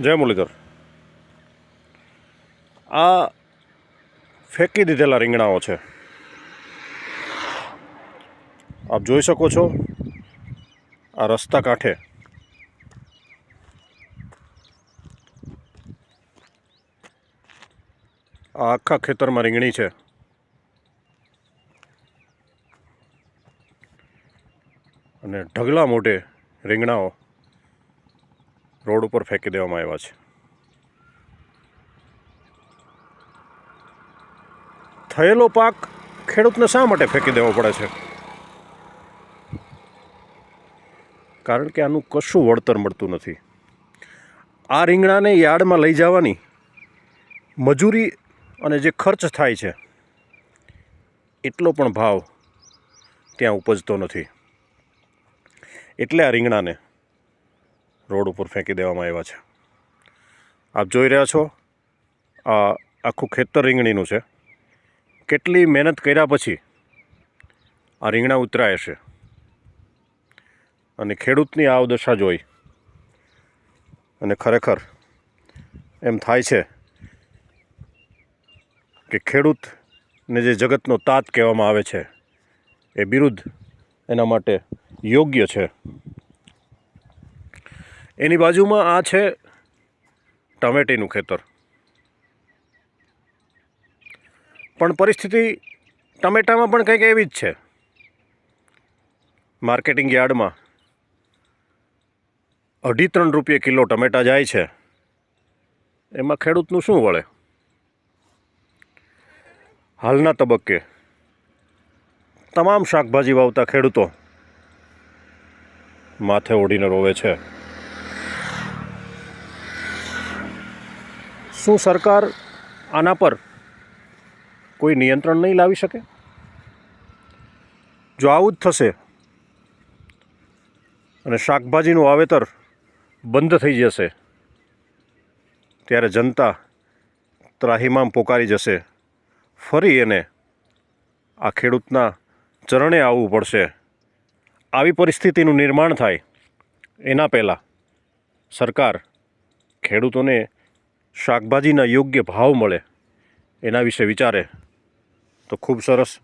જય મુરલીધર આ ફેંકી દીધેલા રીંગણાઓ છે. આપ જોઈ શકો છો, આ રસ્તા કાંઠે આ આખા ખેતરમાં રીંગણી છે. અને ઢગલા મોઢે રીંગણાઓ રોડ ઉપર ફેંકી દેવામાં આવ્યા છે. થયેલો પાક ખેડૂતને શા માટે ફેંકી દેવો પડે છે? કારણ કે આનું કશું વળતર મળતું નથી. આ રીંગણાને યાર્ડમાં લઈ જવાની મજૂરી અને જે ખર્ચ થાય છે, એટલો પણ ભાવ ત્યાં ઉપજતો નથી. એટલે આ રીંગણાને રોડ ઉપર ફેંકી દેવામાં આવ્યા છે. આપ જોઈ રહ્યા છો, આ આખું ખેતર રીંગણીનું છે. કેટલી મહેનત કર્યા પછી આ રીંગણા ઉતરાય છે. અને ખેડૂતની આ દશા જોઈ. અને ખરેખર એમ થાય છે કે ખેડૂતને જે જગતનો તાત કહેવામાં આવે છે, એ બિરુદ એના માટે યોગ્ય છે. એની બાજુમાં આ છે ટમેટીનું ખેતર. પણ પરિસ્થિતિ ટમેટામાં પણ કંઈક એવી જ છે. માર્કેટિંગ યાર્ડમાં અઢી ત્રણ રૂપિયે કિલો ટમેટા જાય છે. એમાં ખેડૂતનું શું વળે? હાલના તબક્કે તમામ શાકભાજી વાવતા ખેડૂતો માથે ઓઢીને રોવે છે. શું સરકાર આના પર કોઈ નિયંત્રણ નહીં લાવી શકે? જો આવું જ થશે અને શાકભાજીનું વાવેતર બંધ થઈ જશે, ત્યારે જનતા ત્રાહિમામ પોકારી જશે. ફરી એને આ ખેડૂતના ચરણે આવવું પડશે. આવી પરિસ્થિતિનું નિર્માણ થાય એના પહેલાં સરકાર ખેડૂતોને શાકભાજીના યોગ્ય ભાવ મળે એના વિશે વિચારે. તો ખૂબ સરસ.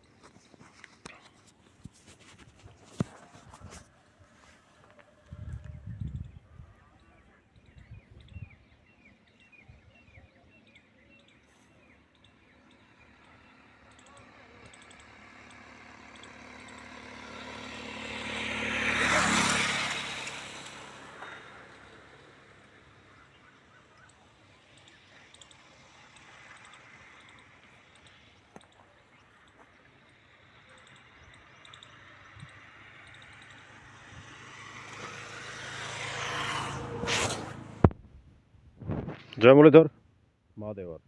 જય મુરલીધર મહાદેવર